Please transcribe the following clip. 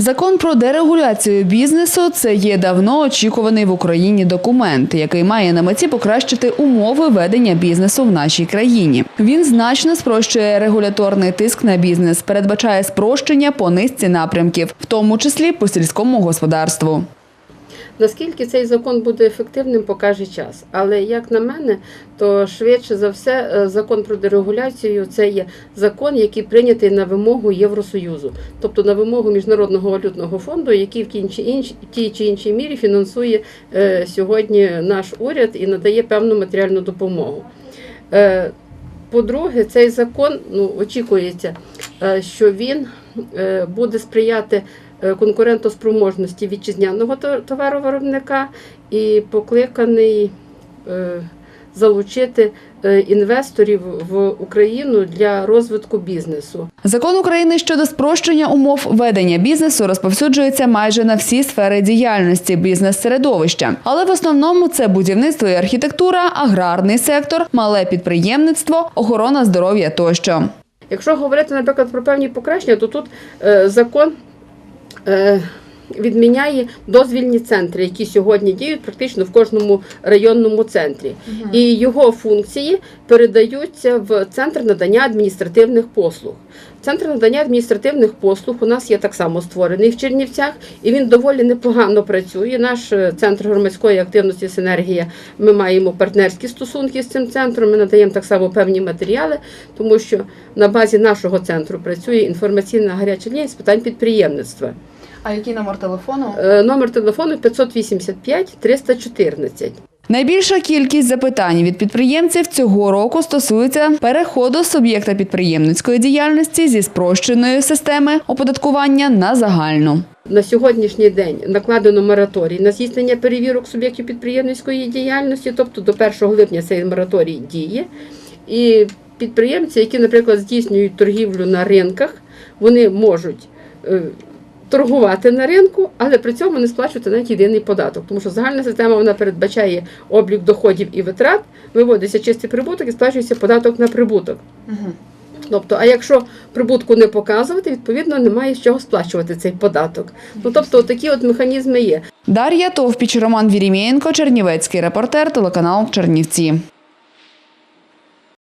Закон про дерегуляцію бізнесу це є давно очікуваний в Україні документ, який має на меті покращити умови ведення бізнесу в нашій країні. Він значно спрощує регуляторний тиск на бізнес, передбачає спрощення по низці напрямків, в тому числі по сільському господарству. Наскільки цей закон буде ефективним, покаже час. Але як на мене, то швидше за все е, закон про дерегуляцію це є закон, який прийнятий на вимогу Євросоюзу, тобто на вимогу міжнародного валютного фонду, який в тій чи іншій, мірі фінансує е, сьогодні наш уряд і надає певну матеріальну допомогу. Е, по-друге, цей закон ну, очікується, що він буде сприяти конкурентоспроможності вітчизняного то- товаровиробника і покликаний е, залучити е, інвесторів в Україну для розвитку бізнесу. Закон України щодо спрощення умов ведення бізнесу розповсюджується майже на всі сфери діяльності бізнес-середовища, але в основному це будівництво і архітектура, аграрний сектор, мале підприємництво, охорона здоров'я тощо. Якщо говорити, наприклад, про певні покращення, то тут е, закон е, відміняє дозвільні центри, які сьогодні діють практично в кожному районному центрі. І його функції передаються в центр надання адміністративних послуг. Центр надання адміністративних послуг у нас є так само створений в Чернівцях, і він доволі непогано працює. Наш е, центр громадської активності Синергія. Ми маємо партнерські стосунки з цим центром. Ми надаємо так само певні матеріали, тому що на базі нашого центру працює інформаційна гаряча лінія з питань підприємництва. А який номер телефону? Е, Номер телефону 585 314. Найбільша кількість запитань від підприємців цього року стосується переходу суб'єкта підприємницької діяльності зі спрощеної системи оподаткування на загальну. На сьогоднішній день накладено мораторій на здійснення перевірок суб'єктів підприємницької діяльності, тобто до 1 липня цей мораторій діє. І підприємці, які, наприклад, здійснюють торгівлю на ринках, вони можуть е, торгувати на ринку, але при цьому не сплачувати навіть єдиний податок, тому що загальна система вона передбачає облік доходів і витрат, виводиться чистий прибуток і сплачується податок на прибуток. Тобто, а якщо прибутку не показувати, відповідно немає з чого сплачувати цей податок. Ну тобто, такі от механізми є. Дар'я Товпіч, Роман Вірімєєнко, Чернівецький репортер, телеканал Чернівці.